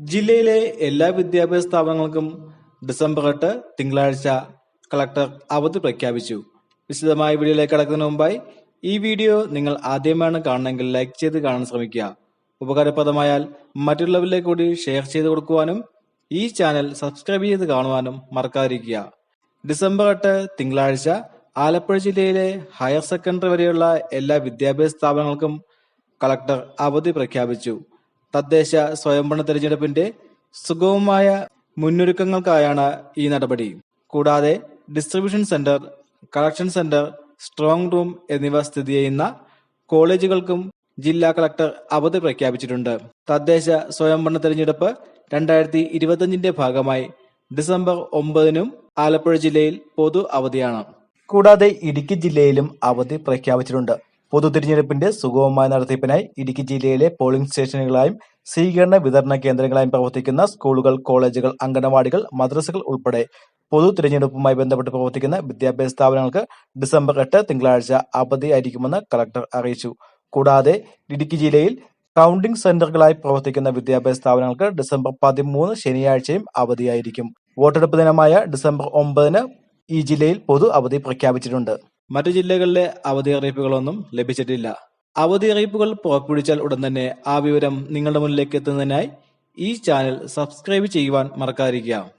ജില്ലയിലെ എല്ലാ വിദ്യാഭ്യാസ സ്ഥാപനങ്ങൾക്കും ഡിസംബർ എട്ട് തിങ്കളാഴ്ച കളക്ടർ അവധി പ്രഖ്യാപിച്ചു. വിശദമായ വീഡിയോയിലേക്ക് കടക്കുന്നതിന് മുമ്പായി ഈ വീഡിയോ നിങ്ങൾ ആദ്യമാണ് കാണണമെങ്കിൽ ലൈക്ക് ചെയ്ത് കാണാൻ ശ്രമിക്കുക. ഉപകാരപ്രദമായാൽ മറ്റുള്ളവരിലേക്ക് കൂടി ഷെയർ ചെയ്ത് കൊടുക്കുവാനും ഈ ചാനൽ സബ്സ്ക്രൈബ് ചെയ്ത് കാണുവാനും മറക്കാതിരിക്കുക. ഡിസംബർ എട്ട് തിങ്കളാഴ്ച ആലപ്പുഴ ജില്ലയിലെ ഹയർ സെക്കൻഡറി വരെയുള്ള എല്ലാ വിദ്യാഭ്യാസ സ്ഥാപനങ്ങൾക്കും കളക്ടർ അവധി പ്രഖ്യാപിച്ചു. തദ്ദേശ സ്വയംഭരണ തെരഞ്ഞെടുപ്പിന്റെ സുഗമമായ മുന്നൊരുക്കങ്ങൾക്കായാണ് ഈ നടപടി. കൂടാതെ distribution centre collection centre strong room എന്നിവ സ്ഥിതി ചെയ്യുന്ന കോളേജുകൾക്കും ജില്ലാ കളക്ടർ അവധി പ്രഖ്യാപിച്ചിട്ടുണ്ട്. തദ്ദേശ സ്വയംഭരണ തെരഞ്ഞെടുപ്പ് രണ്ടായിരത്തി ഇരുപത്തിയഞ്ചിന്റെ ഭാഗമായി ഡിസംബർ ഒമ്പതിനും ആലപ്പുഴ ജില്ലയിൽ പൊതു അവധിയാണ്. കൂടാതെ ഇടുക്കി ജില്ലയിലും അവധി പ്രഖ്യാപിച്ചിട്ടുണ്ട്. പൊതു തിരഞ്ഞെടുപ്പിന്റെ സുഗമമായ നടത്തിപ്പിനായി ഇടുക്കി ജില്ലയിലെ പോളിംഗ് സ്റ്റേഷനുകളായും സ്വീകരണ വിതരണ കേന്ദ്രങ്ങളായും പ്രവർത്തിക്കുന്ന സ്കൂളുകൾ കോളേജുകൾ അംഗനവാടികൾ മദ്രസകൾ ഉൾപ്പെടെ പൊതു തിരഞ്ഞെടുപ്പുമായി ബന്ധപ്പെട്ട് പ്രവർത്തിക്കുന്ന വിദ്യാഭ്യാസ സ്ഥാപനങ്ങൾക്ക് ഡിസംബർ എട്ട് തിങ്കളാഴ്ച അവധിയായിരിക്കുമെന്ന് കളക്ടർ അറിയിച്ചു. കൂടാതെ ഇടുക്കി ജില്ലയിൽ കൗണ്ടിംഗ് സെന്ററുകളായി പ്രവർത്തിക്കുന്ന വിദ്യാഭ്യാസ സ്ഥാപനങ്ങൾക്ക് ഡിസംബർ പതിമൂന്ന് ശനിയാഴ്ചയും അവധിയായിരിക്കും. വോട്ടെടുപ്പ് ദിനമായ ഡിസംബർ ഒമ്പതിന് ഈ ജില്ലയിൽ പൊതു അവധി പ്രഖ്യാപിച്ചിട്ടുണ്ട്. മറ്റു ജില്ലകളിലെ അവധി അറിയിപ്പുകളൊന്നും ലഭിച്ചിട്ടില്ല. അവധി അറിയിപ്പുകൾ പുറപ്പെടുവിച്ചാൽ ഉടൻ തന്നെ ആ വിവരം നിങ്ങളുടെ മുന്നിലേക്ക് എത്തുന്നതിനായി ഈ ചാനൽ സബ്സ്ക്രൈബ് ചെയ്യുവാൻ മറക്കാതിരിക്കുക.